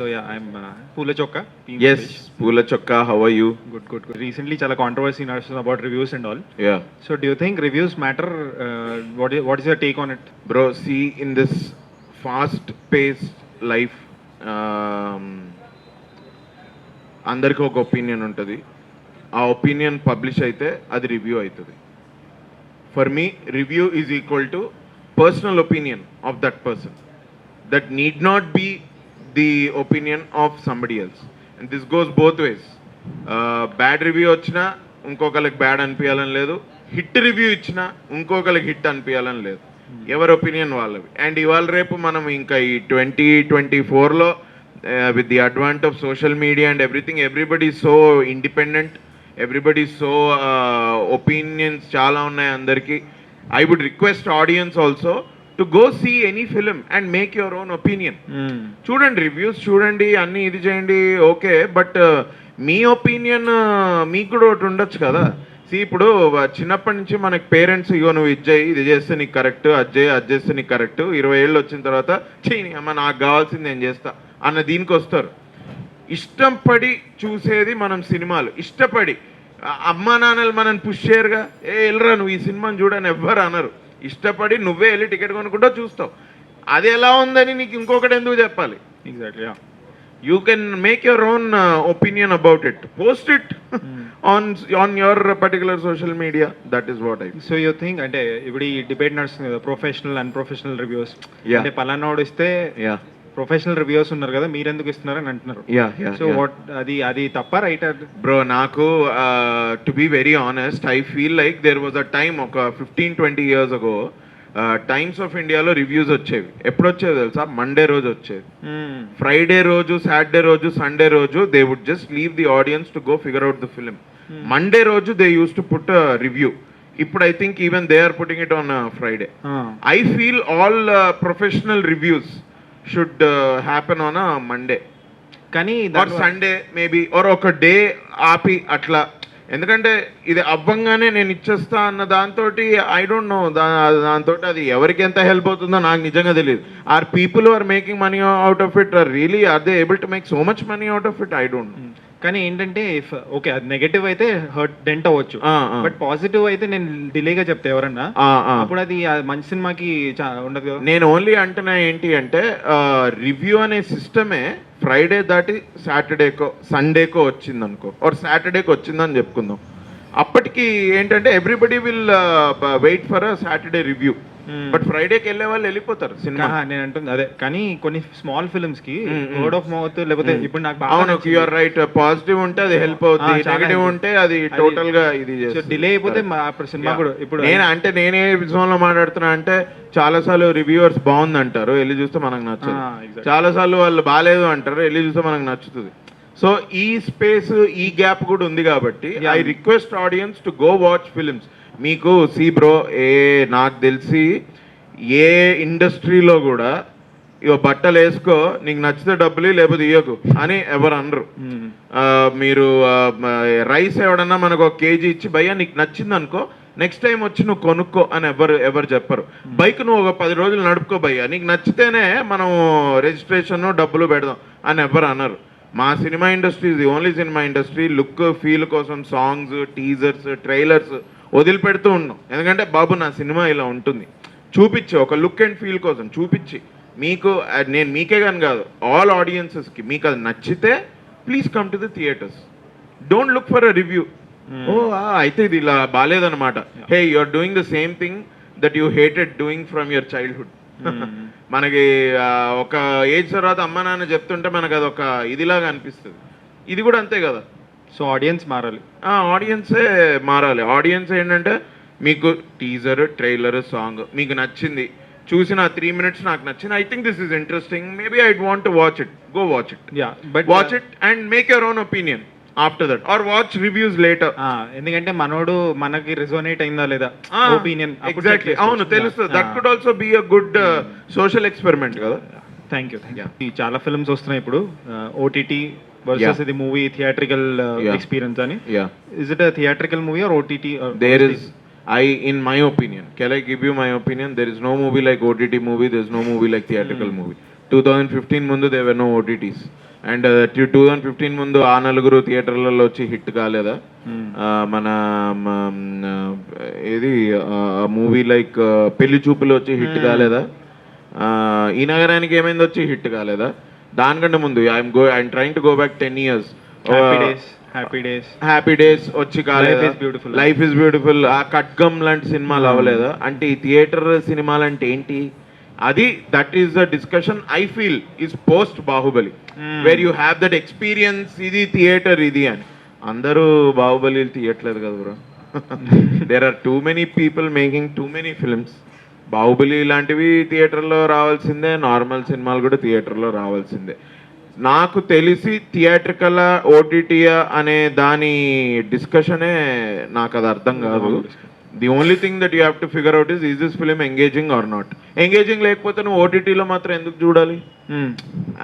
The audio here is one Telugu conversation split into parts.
సో యా ఐఎమ్ పూల చొక్క ఎస్ పూల చొక్కా how are you good good good recently చాలా కాంట్రవర్సీ నడుస్తుంది about reviews and all yeah so do think reviews matter what what is your take on it bro see in this fast pace life అందరికీ ఒక ఒపీనియన్ ఉంటుంది. ఆ ఒపీనియన్ పబ్లిష్ అయితే అది రివ్యూ అవుతుంది. For me review is equal to personal opinion of that person that need not be the opinion of somebody else and this goes both ways bad review వచ్చినా ఇంకొకరికి బ్యాడ్ అనిపించాలని లేదు. హిట్ రివ్యూ ఇచ్చినా ఇంకొకరికి హిట్ అనిపించాలని లేదు. ఎవరి ఒపీనియన్ వాళ్ళవి? అండ్ ఇవాళ రేపు మనం ఇంకా ఈ ట్వంటీ ట్వంటీ ఫోర్లో with the advent of social media and everything everybody so independent everybody so opinions చాలా ఉన్నాయి అందరికీ. I would request audience also to go see any film and make your own opinion చూడండి రివ్యూస్ చూడండి అన్ని ఇది చేయండి ఓకే బట్ మీ ఒపీనియన్ మీకు కూడా ఒకటి ఉండొచ్చు కదా. సి ఇప్పుడు uh, చిన్నప్పటి నుంచి మనకి పేరెంట్స్ ఇగో నువ్వు ఇది చేయి ఇది చేస్తే నీకు కరెక్ట్ అది చేయి అది చేస్తే నీకు కరెక్ట్ ఇరవై ఏళ్ళు వచ్చిన తర్వాత చెయ్యి అమ్మ నాకు కావాల్సింది నేను చేస్తా అన్న దీనికి వస్తారు. ఇష్టం పడి చూసేది మనం సినిమాలు. ఇష్టపడి అమ్మా నాన్నలు మనం పుష్ చేయరుగా? ఏ వెళ్ళరా నువ్వు ఈ సినిమాని చూడని ఎవ్వరు అనరు. ఇష్టపడి నువ్వే వెళ్ళి టికెట్ కొనుక్కుంటా చూస్తావు. అది ఎలా ఉందని నీకు ఇంకొకటి ఎందుకు చెప్పాలి? Exactly yeah you can make your own opinion about it post it on on your particular social media that is what I so you think అంటే ఇప్పుడు ఈ డిబేట్ నడుస్తుంది కదా ప్రొఫెషనల్ అన్ప్రొఫెషనల్ రివ్యూస్ Yeah. అంటే పలానాడు ఇస్తే ప్రొఫెషనల్ రివ్యూస్ ఉన్నారు కదా మీరు ఎందుకు ఇస్తున్నారని అంటున్నారు. యా యా సో వాట్ అది అది తప్ప రైట్ బ్రో నాకు to be very honest I feel like there was a time ఒక fifteen twenty years ago times of ఇండియాలో రివ్యూస్ వచ్చేవి. ఎప్పుడు వచ్చేది తెలుసా? మండే రోజు వచ్చేది. ఫ్రైడే రోజు సాటర్డే రోజు సండే రోజు they would just leave the audience to go figure out the film Monday రోజు they use to put review ఇప్పుడు I think even they are putting it on Friday I feel all professional reviews should happen on Monday కానీ సండే మేబీ ఆర్ ఒక డే ఆపి అట్లా. ఎందుకంటే ఇది అవ్వంగానే నేను ఇచ్చేస్తా అన్న దాంతో ఐ డోంట్ నో దాంతో అది ఎవరికి ఎంత హెల్ప్ అవుతుందో నాకు నిజంగా తెలియదు. Or people are making money out of it or really or they able to make so much money out of it I don't know కానీ ఏంటంటే ఇఫ్ ఓకే అది నెగటివ్ అయితే హర్ట్ డెంట్ అవ్వచ్చు. బట్ పాజిటివ్ అయితే నేను డిలేగా చెప్తే ఎవరన్నా. అప్పుడు అది ఆ మంచి సినిమాకి చా- ఉండదు కదా. నేను ఓన్లీ అంటున్నా ఏంటి అంటే రివ్యూ అనే సిస్టమే ఫ్రైడే దాటి సాటర్డేకో సండేకో వచ్చింది అనుకో ఆర్ సాటర్డేకి వచ్చిందని చెప్పుకుందాం. అప్పటికి ఏంటంటే everybody will wait for a Saturday review but ఫ్రైడేకి వెళ్ళే వాళ్ళు వెళ్ళిపోతారు సినిమా నేను అంటుంది అదే కానీ కొన్ని స్మాల్ ఫిల్మ్స్కి. వర్డ్ ఆఫ్ మౌత్ లేకపోతే ఇప్పుడు నాకు అవును యూఆర్ రైట్ పాజిటివ్ ఉంటే అది హెల్ప్ అవుతుంది నెగటివ్. ఉంటే అది టోటల్గా ఇది. డిలే అయిపోతే అప్పుడు సినిమా. కూడా ఇప్పుడు నేను అంటే నేనే విజన్లో మాట్లాడుతున్నా అంటే చాలా సార్లు రివ్యూవర్స్ బాగుంది అంటారు వెళ్ళి చూస్తే మనకు నచ్చదు. చాలా సార్లు వాళ్ళు బాగాలేదు అంటారు వెళ్ళి చూస్తే మనకు నచ్చుతుంది సో ఈ స్పేస్ ఈ గ్యాప్ కూడా ఉంది కాబట్టి. I request audience to go watch films మీకు సి బ్రో ఏ నాకు తెలిసి ఏ ఇండస్ట్రీలో కూడా ఇగో బట్టలు వేసుకో నీకు నచ్చితే డబ్బులు లేకపోతే ఇవ్వకు అని ఎవరు అనరు. మీరు రైస్ ఎవడన్నా మనకు ఒక కేజీ ఇచ్చి భయ్యా నీకు నచ్చింది అనుకో నెక్స్ట్ టైం వచ్చి నువ్వు కొనుక్కో అని ఎవరు ఎవరు చెప్పరు. బైక్ నువ్వు ఒక పది రోజులు నడుపుకో భయ్యా నీకు నచ్చితేనే మనం రిజిస్ట్రేషన్ డబ్బులు పెడదాం అని ఎవరు అనరు. మా సినిమా ఇండస్ట్రీ ఇది ఓన్లీ సినిమా ఇండస్ట్రీ లుక్ ఫీల్ కోసం సాంగ్స్ టీజర్స్ ట్రైలర్స్ వదిలిపెడుతూ ఉన్నాం. ఎందుకంటే బాబు నా సినిమా ఇలా ఉంటుంది. చూపించి ఒక లుక్ అండ్ ఫీల్ కోసం చూపించి మీకు నేను మీకే కానీ కాదు ఆల్ ఆడియన్సెస్కి మీకు అది నచ్చితే please come to the theatres don't look for a review oh అయితే ఇది ఇలా బాగాలేదన్నమాట hey you are doing the same thing that you hated doing from your childhood మనకి ఒక ఏజ్ తర్వాత అమ్మ నాన్న చెప్తుంటే మనకు అది ఒక ఇదిలాగా అనిపిస్తుంది. ఇది కూడా అంతే కదా. సో ఆడియన్స్ మారాలి. ఆడియన్సే మారాలి. ఆడియన్స్ ఏంటంటే మీకు టీజర్ ట్రైలర్ సాంగ్ మీకు నచ్చింది. చూసిన త్రీ మినిట్స్ నాకు నచ్చింది. I think this is interesting maybe I want watch it go watch it yeah but watch it and make your own opinion after that or watch reviews later ఎందుకంటే మనోడు మనకి రిజోనేట్ అయిందా లేదా? ఒపీనియన్ ఎగ్జాక్ట్లీ అవును తెలుస్తుంది that could also be a good social experiment కదా. థ్యాంక్ యూ చాలా ఫిల్మ్స్ వస్తున్నాయి ఇప్పుడు. OTT versus Yeah. ఇది మూవీ థియేట్రికల్ Yeah. ఎక్స్పీరియన్స్ అని yeah is it theatrical movie or OTT there is i in my opinion can i give you my opinion there is no movie like ott movie there's no movie like theatrical movie 2015 mundu there were no otts and two thousand fifteen ముందు ఆ నలుగురు థియేటర్లలో వచ్చి హిట్ కాలేదా మన ఏది మూవీ లైక్ పెళ్ళి చూపులు వచ్చి హిట్ కాలేదా ఈ నగరానికి ఏమైంది వచ్చి హిట్ కాలేదా దానికంటే ముందు I'm go I'm trying to go back ten years happy days happy days వచ్చి కాలేదా? Beautiful. లైఫ్ ఇస్ బ్యూటిఫుల్ ఆ ఖడ్గం లాంటి సినిమాలు అవ్వలేదా? అంటే ఈ థియేటర్ సినిమాలు అంటే ఏంటి? అది that is the discussion I feel is post Baahubali Hmm. Where you have that experience ఇది థియేటర్ ఇది అని. అందరూ బాహుబలి తీయట్లేదు కదా bro. There are too many people making too many films Baahubali లాంటివి థియేటర్లో రావాల్సిందే నార్మల్ సినిమాలు కూడా థియేటర్లో రావాల్సిందే. నాకు తెలిసి థియేట్రికల్ ఓటీటీయా అనే దాని డిస్కషనే నాకు అది అర్థం కాదు. The only thing that you have to figure out is is this film engaging or not engaging లేకపోతే నువ్వు ఓటీటీలో మాత్రం ఎందుకు చూడాలి?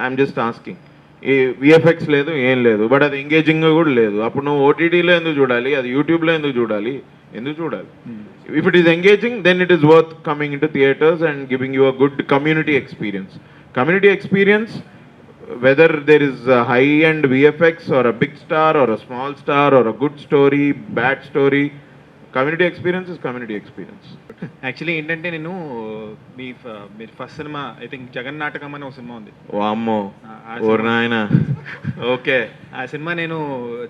ఐఎమ్ జస్ట్ ఆస్కింగ్ ఈ విఎఫ్ఎక్స్ లేదు ఏం లేదు బట్ అది ఎంగేజింగ్ కూడా లేదు. అప్పుడు నువ్వు ఓటీటీలో ఎందుకు చూడాలి? అది యూట్యూబ్లో ఎందుకు చూడాలి? ఎందుకు చూడాలి? If it is engaging then it is worth coming into theatres and giving you a good community experience community experience there is a high end VFX or a big star or a small star or a good story, bad story, community experience is community experience. Actually ఏంటంటే నేను మీ మీరు ఫస్ట్ సినిమా ఐ థింక్ జగన్ నాటకం అనే ఒక సినిమా ఉంది. ఆ- ఆ ఓర్ నాయన. ఓకే. ఆ సినిమా నేను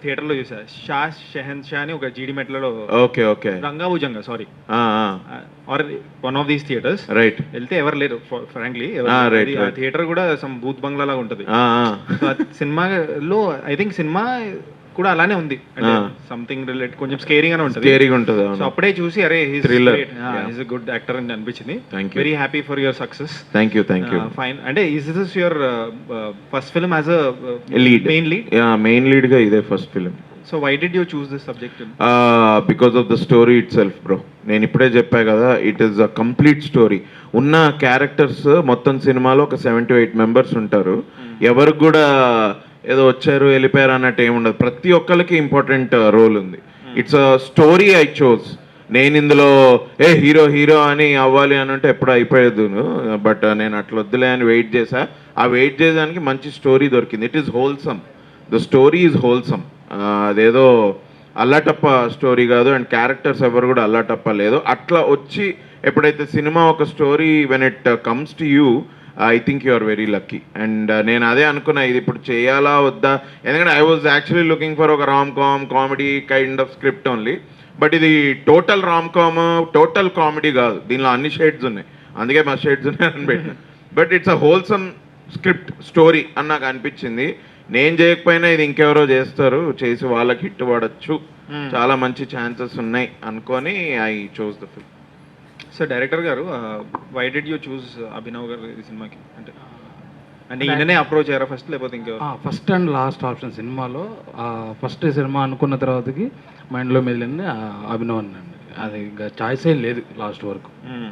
థియేటర్లో చూసా. షా షెహన్ షా అని ఒక జీడి మెట్లలో okay okay. Ranga Bhujanga sorry or one of these theatres right వెళ్తే ఎవరు లేరు ఫ్రాంక్లీ. థియేటర్ కూడా సమ్ బూత్ బంగ్లా లాగా ఉంటుంది. ఆ సినిమాలో ఐ థింక్ సినిమా కూడా అలానే ఉంది. అంటే. సంథింగ్ రిలేట్ కొంచెం స్కేరింగ్ అని ఉంటుంది. స్కేరీగా ఉంటుంది సో అప్పుడే చూసి అరే Thriller. Is Yeah. Good actor అని అనిపించింది. Very happy for your success thank you thank you fine అంటే is this your first film as a lead main lead main లీడ్గా ఇదే first film so why did you choose this subject because of the story itself bro నేను ఇప్పుడే చెప్పా కదా it is a complete story ఉన్న క్యారెక్టర్స్ మొత్తం సినిమాలో ఒక సెవెన్ టు ఎయిట్ మెంబర్స్ ఉంటారు. ఎవరికి కూడా ఏదో వచ్చారు వెళ్ళిపోయారు అన్నట్టు ఏముండదు ప్రతి ఒక్కరికి ఇంపార్టెంట్ రోల్ ఉంది. It's a story I chose నేను ఇందులో ఏ హీరో హీరో అని అవ్వాలి అని అంటే ఎప్పుడు అయిపోయేది బట్ uh, నేను అట్లా వద్దులే అని వెయిట్ చేసా ఆ వెయిట్ చేయడానికి మంచి స్టోరీ దొరికింది. It is wholesome the story is wholesome అదేదో అల్లాటప్ప స్టోరీ కాదు. అండ్ క్యారెక్టర్స్ ఎవరు కూడా అల్లాటప్ప లేదు. అట్లా వచ్చి ఎప్పుడైతే సినిమా ఒక story when it comes to you I think you are very lucky and నేను అదే అనుకున్నా ఇది ఇప్పుడు చేయాలా వద్దా? ఎందుకంటే I was actually looking for ఒక rom com comedy kind of script only but ఇది total rom com total comedy కాదు. దీనిలో అన్ని షేడ్స్ ఉన్నాయి. అందుకే మా షేడ్స్ ఉన్నాయని పెట్టిన. But it's a wholesome script story అని నాకు అనిపించింది. నేను చేయకపోయినా ఇది ఇంకెవరో చేస్తారు. చేసి వాళ్ళకి హిట్ పడచ్చు చాలా మంచి ఛాన్సెస్ ఉన్నాయి అనుకొని I choose the film so director గారు why did you choose Abhinav గారు ఈ సినిమాకి? అంటే అంటే ఈయననే అప్రోచ్ అయ్యారా ఫస్ట్ లేకపోతే ఇంకెవరు? ఫస్ట్ అండ్ లాస్ట్ ఆప్షన్ సినిమాలో ఫస్ట్ సినిమా అనుకున్న తర్వాతకి మైండ్లో మెదిలింది అభినవ్ అండి. అది ఇంకా చాయిసే లేదు లాస్ట్ వరకు. మ్మ్.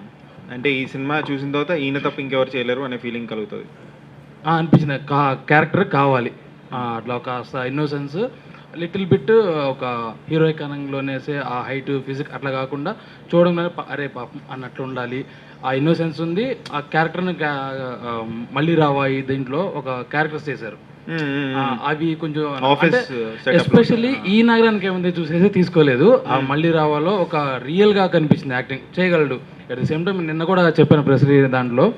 అంటే ఈ సినిమా చూసిన తర్వాత ఈయన తప్ప ఇంకెవరు చేయలేరు అనే ఫీలింగ్ కలుగుతుంది. అనిపించింది. కా క్యారెక్టర్ కావాలి. అట్లా ఒక ఇన్నోసెన్స్ లిటిల్ బిట్ ఒక హీరోయిక్ అనంలోనేసే ఆ హైట్ ఫిజిక్ అట్లా కాకుండా చూడంగానే అరే పాపం అన్నట్లు ఉండాలి. ఆ ఇన్నోసెన్స్ ఉంది. ఆ క్యారెక్టర్ని మళ్ళీ రావాయి దీంట్లో ఒక క్యారెక్టర్స్ చేశారు. అవి కొంచెం. ఎస్పెషల్లీ ఈ నగరానికి ఏముంది చూసేసి తీసుకోలేదు. ఆ మళ్ళీ రావాలో ఒక రియల్గా కనిపించింది యాక్టింగ్ చేయగలడు. అట్ ది సేమ్ టైం నిన్న కూడా చెప్పాను ప్రెస్ దాంట్లో.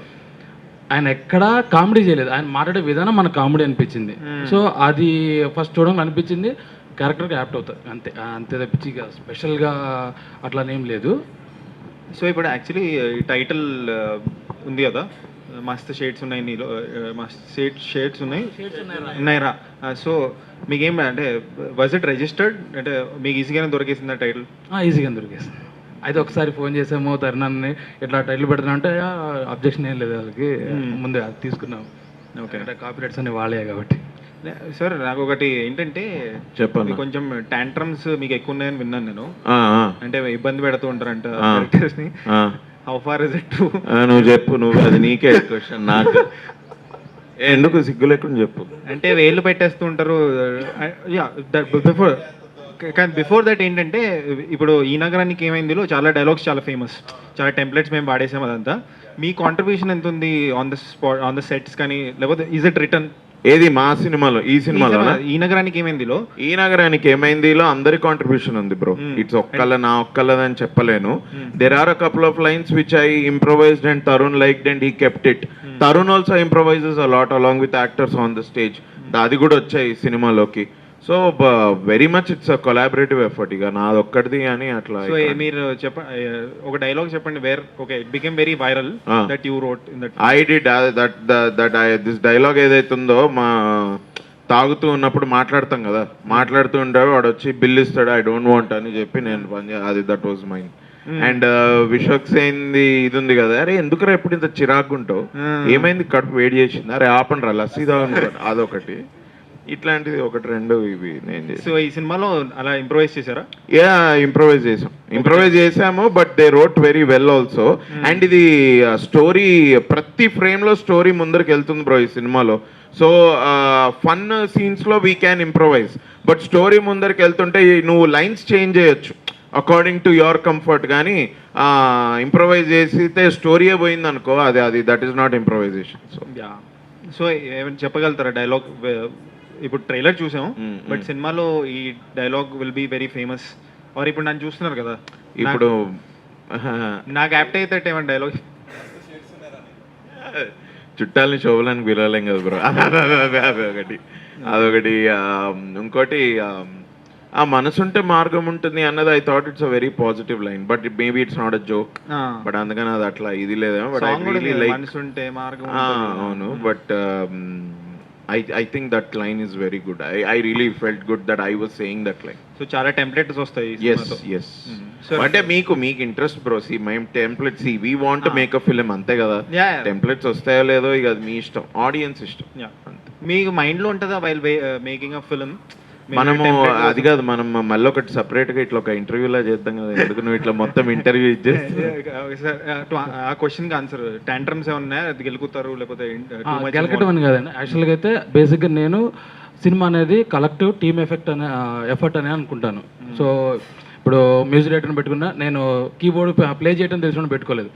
ఆయన ఎక్కడా కామెడీ చేయలేదు. ఆయన మాట్లాడే విధానం మన కామెడీ అనిపించింది. సో అది ఫస్ట్ చూడడం అనిపించింది. క్యారెక్టర్కి యాప్ట్ అవుతుంది అంతే. అంతే తప్పించి ఇక స్పెషల్గా అట్లానేం లేదు. సో ఇప్పుడు యాక్చువల్లీ ఈ టైటిల్ ఉంది కదా? మస్తు షేడ్స్ ఉన్నాయి నీలో మస్తు షేడ్ షేడ్స్ ఉన్నాయి? ఉన్నాయి రా. సో మీకేం అంటే వాజ్ ఇట్ రిజిస్టర్డ్ అంటే మీకు ఈజీగానే దొరికేసిందా టైటిల్? ఈజీగా దొరికేసింది. అయితే ఒకసారి ఫోన్ చేసాము తరుణాన్ని ఇట్లా టైటిల్ పెడుతున్నా అంటే అబ్జెక్షన్ ఏం లేదు వాళ్ళకి. ముందే అది తీసుకున్నాం. ఓకే. అంటే కాపీ రైట్స్ అన్ని వాళ్ళే కాబట్టి. సార్ నాకు ఒకటి ఏంటంటే మీకు కొంచెం టాంట్రమ్స్ మీకు ఎక్కువ ఉన్నాయని విన్నాను నేను. అంటే ఇబ్బంది పెడుతూ ఉంటారంట. క్యారెక్టర్స్ని. హౌ ఫార్ ఇస్ ఇట్ నువ్వు చెప్పు నువ్వు అది నీకే క్వశ్చన్ నాకు. ఏ, ఎందుకు సిగ్గు లేకుండా చెప్పు. అంటే వేళ్ళు పెట్టేస్తూ ఉంటారు. యా బిఫోర్ కానీ బిఫోర్ దట్ ఏంటంటే ఇప్పుడు ఈ నగరానికి ఏమైందిలో చాలా డైలాగ్స్ చాలా ఫేమస్ చాలా టెంప్లెట్స్ మేము వాడేసాం అదంతా. మీ కాంట్రిబ్యూషన్ ఎంత ఉంది on the spot on the sets కానీ లేకపోతే ఈజ్ ఇట్ రిటర్న్ ఏది మా సినిమాలో? ఈ సినిమాలో ఈ నగరానికి ఏమైందిలో ఈ నగరానికి ఏమైందిలో అందరి కాంట్రిబ్యూషన్ ఉంది బ్రో ఇట్స్ ఒక్కళ్ళ నా ఒక్కళ్ళదని చెప్పలేను. There are a couple of lines which I improvised and Tarun like and he kept it Tarun also improvises a lot along with actors on the stage అది కూడా వచ్చాయి సినిమాలోకి. So very much it's a collaborative effort ఇక నాది ఒక్కటిది అని అట్లా సో మీరు చెప్ప ఒక డైలాగ్ చెప్పండి where okay it became very viral. That you wrote in that I did that that I this dialogue ఏదైతుందో మా తాగుతూ ఉన్నప్పుడు మాట్లాడతాం కదా. మాట్లాడుతూ ఉంటాడు వాడు వచ్చి బిల్ ఇస్తాడు ఐ డోంట్ వాంట్ అని చెప్పి నేను పని అది that was mind and Vishwak సేన్ది ఇది ఉంది కదా. అరే ఎందుకురా ఎప్పుడు ఇంత చిరాకు ఉంటావు ఏమైంది? కడుపు వేడి చేసింది. అరే ఆపండి రా లస్సీ తాగను అదొకటి. ఇట్లాంటిది ఒకటి రెండు ఇవి నేను సో ఈ సినిమాలో అలా ఇంప్రూవైజ్ చేశారా? యా ఇంప్రొవైజ్ చేసాం ఇంప్రొవైజ్ చేసాము but they wrote very well also and ఇది స్టోరీ ప్రతి ఫ్రేమ్లో స్టోరీ ముందరికి వెళ్తుంది బ్రో ఈ సినిమాలో. So fun సీన్స్లో we can improvise but story ముందరికి వెళ్తుంటే నువ్వు లైన్స్ చేంజ్ చేయొచ్చు. అకార్డింగ్ టు యువర్ కంఫర్ట్ కానీ ఇంప్రొవైజ్ చేసితే స్టోరీయే పోయింది అనుకో అది అది that is not improvisation so yeah so ఏమైనా చెప్పగలుగుతారా డైలాగ్ ఇప్పుడు ట్రైలర్ చూసాం బట్ సినిమాలో ఈ dialogue will be very famous are ఇప్పుడు నన్ను చూస్తున్నారు కదా. ఇప్పుడు నాకు యాప్ట్ అయితే ఏమైనా డైలాగ్ చుట్టాలని శోభలానికి పిలవలేం కదా బ్రో. అదొకటి అదొకటి ఇంకోటి ఆ, మనసుంటే మార్గం ఉంటుంది అన్నది I thought it's a very positive line but maybe it's not a joke but అందుకని అది అట్లా ఇది లేదేమో బట్ ఐ రియలీ లైక్ మనసు ఉంటే మార్గం అవును but I I think that line is very good I I really felt good that I was saying that line so చాలా టెంప్లెట్స్ వస్తాయి ఎస్. ఎస్ So- అంటే మీకు మీకు ఇంట్రెస్ట్ బ్రో సి మేము templates we want make a film అంతే కదా. టెంప్లెట్స్ వస్తాయో లేదో ఇక మీ ఇష్టం. ఆడియన్స్ ఇష్టం. మీకు మైండ్లో ఉంటుందా వైల్ మేకింగ్ అ ఫిల్మ్ మనము అది కాదు మనం మళ్ళీ ఒకటి సపరేట్గా ఇట్లా ఒక ఇంటర్వ్యూ లా చేద్దాం కదా ఎందుకు నువ్వు ఇట్లా మొత్తం ఇంటర్వ్యూ ఇచ్చేస్తే ఆ క్వశ్చన్కి ఆన్సర్ టాంట్రమ్స్ ఏమన్నా ఉన్నాయా? అది గెలుకుతారు లేకపోతే uh, గెలకటం అని కాదండి. యాక్చువల్గా అయితే బేసిక్గా నేను సినిమా అనేది కలెక్టివ్ టీమ్ ఎఫెక్ట్ అనే ఎఫర్ట్ అని అనుకుంటాను. సో ఇప్పుడు మ్యూజిక్ డైరెక్టర్ని పెట్టుకున్నా నేను కీబోర్డ్ ప్లే చేయడం తెలిసిన పెట్టుకోలేదు.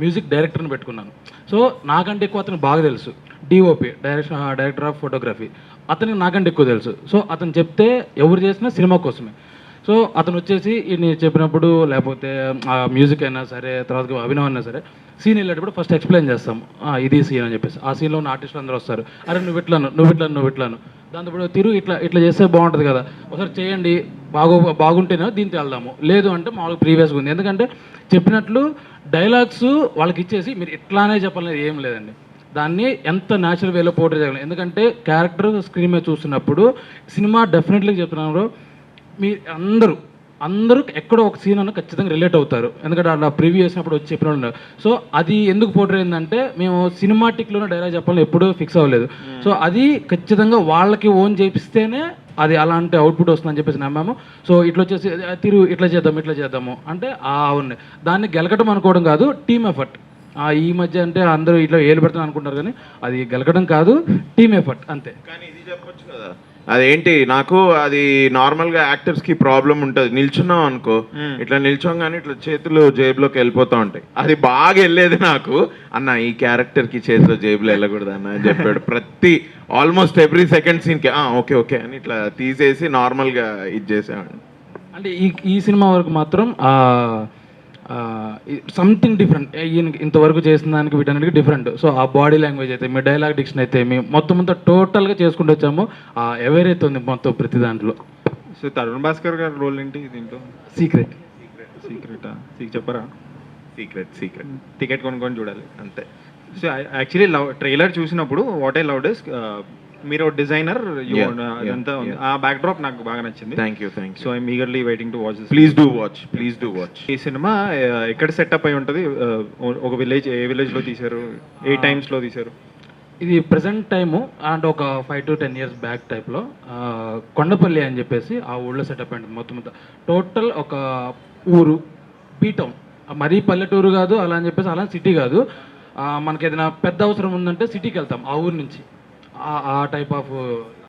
మ్యూజిక్ డైరెక్టర్ని పెట్టుకున్నాను. సో నాకంటే ఎక్కువ అతనికి బాగా తెలుసు. DOP direction director of photography అతనికి నాకంటే ఎక్కువ తెలుసు. సో అతను చెప్తే ఎవరు చేసినా సినిమా కోసమే. సో అతను వచ్చేసి ఈయన చెప్పినప్పుడు లేకపోతే ఆ మ్యూజిక్ అయినా సరే తర్వాత అభినవ్ అయినా సరే సీన్ వెళ్ళేటప్పుడు ఫస్ట్ ఎక్స్ప్లెయిన్ చేస్తాం. ఇది సీన్ అని చెప్పేసి. ఆ సీన్లో ఉన్న ఆర్టిస్టులు అందరూ వస్తారు. అరే నువ్వు ఇట్లాను నువ్వు ఇట్లాను నువ్వు ఇట్లాను. దాంతో ఇప్పుడు తిరు ఇట్లా ఇట్లా చేస్తే బాగుంటుంది కదా. ఒకసారి చేయండి బాగు బాగుంటేనే దీంతో వెళ్దాము. లేదు అంటే మామూలుగా ప్రీవియస్గా ఉంది. ఎందుకంటే చెప్పినట్లు డైలాగ్స్ వాళ్ళకి ఇచ్చేసి మీరు ఇట్లానే చెప్పాలనేది ఏం లేదండి. దాన్ని ఎంత న్యాచురల్ వేలో పోర్ట్రే చేయగలం. ఎందుకంటే క్యారెక్టర్ స్క్రీన్ మీద చూస్తున్నప్పుడు సినిమా డెఫినెట్లీ చెప్తున్నాను మీ అందరూ అందరూ ఎక్కడో ఒక సీన్ అన్న ఖచ్చితంగా రిలేట్ అవుతారు. ఎందుకంటే అలా ప్రివ్యూ చేసినప్పుడు వచ్చి చెప్పిన ఉన్నారు. సో అది ఎందుకు పోర్ట్రే అయిందంటే మేము సినిమాటిక్లోనే డైలాగ్ చెప్పాలని ఎప్పుడూ ఫిక్స్ అవ్వలేదు. సో అది ఖచ్చితంగా వాళ్ళకి ఓన్ చేపిస్తేనే అది అలాంటి అవుట్పుట్ వస్తుందని చెప్పేసి నమ్మాము. సో ఇట్లా వచ్చేసి "ఆ, తిరు ఇట్లా చేద్దాం ఇట్లా చేద్దాము. అంటే ఆ అవును దాన్ని గెలకటం అనుకోవడం కాదు టీమ్ ఎఫర్ట్ ఈ మధ్య అంటే అందరూ ఇట్లా ఏలు పెడతాను అనుకుంటారు కానీ అది గెలకడం కాదు టీమ్ ఎఫర్ట్ అంతే. కానీ ఇది చెప్పొచ్చు కదా. అదేంటి నాకు అది నార్మల్గా యాక్టర్స్కి ప్రాబ్లం ఉంటది. నిల్చున్నాం అనుకో ఇట్లా నిల్చోగానే ఇట్లా చేతులు జేబులోకి వెళ్ళిపోతా ఉంటాయి. అది బాగా వెళ్ళేది నాకు. అన్న ఈ క్యారెక్టర్కి చేతిలో జేబులో వెళ్ళకూడదు అన్న అని చెప్పాడు. ప్రతి ఆల్మోస్ట్ ఎవ్రీ సెకండ్ సీన్కి ఓకే ఓకే అని ఇట్లా తీసేసి నార్మల్గా ఇది చేసేవాడిని. అంటే ఈ ఈ సినిమా వరకు మాత్రం సంథింగ్ డిఫరెంట్ ఈయన ఇంతవరకు చేసిన దానికి వీటన్నిటికి డిఫరెంట్ సో ఆ బాడీ లాంగ్వేజ్ అయితే మీ డైలాగ్ డిక్షన్ అయితే మీ మొత్తం అంతా టోటల్గా చేసుకుంటూ వచ్చాము. ఆ ఎవరైతే ఉంది మొత్తం ప్రతి దాంట్లో? సో తరుణ్ భాస్కర్ గారి రోల్ ఏంటి దీంట్లో? సీక్రెట్ సీక్రెటా సీక్ చెప్పరా? సీక్రెట్ సీక్రెట్ టికెట్ కొనుక్కొని చూడాలి అంతే. సో యాక్చువల్లీ లవ్ ట్రైలర్ చూసినప్పుడు వాట్ ఐ లవ్ డెస్ మీరు డిజైనర్ ఉంది. ఆ బ్యాక్ డ్రాప్ నాకు బాగా నచ్చింది. Thank you thank so you I'm eagerly waiting to watch please do watch please do watch ఈ సినిమా ఆ, ఎక్కడ సెటప్ అయి ఉంటుంది? ఆ, ఒక విలేజ్ ఏ విలేజ్లో తీశారు? ఏ టైమ్స్లో తీశారు? ఇది ప్రజెంట్ టైము అండ్ ఒక five to ten years back టైప్లో కొండపల్లి అని చెప్పేసి ఆ ఊళ్ళో సెటప్ అయింది మొత్తం అంతా. టోటల్ ఒక ఊరు బీ టౌన్ మరీ పల్లెటూరు కాదు అలా అని చెప్పేసి అలా సిటీ కాదు. మనకి ఏదైనా పెద్ద అవసరం ఉందంటే సిటీకి వెళ్తాం ఆ ఊరు నుంచి. ఆ- ఆ టైప్ ఆఫ్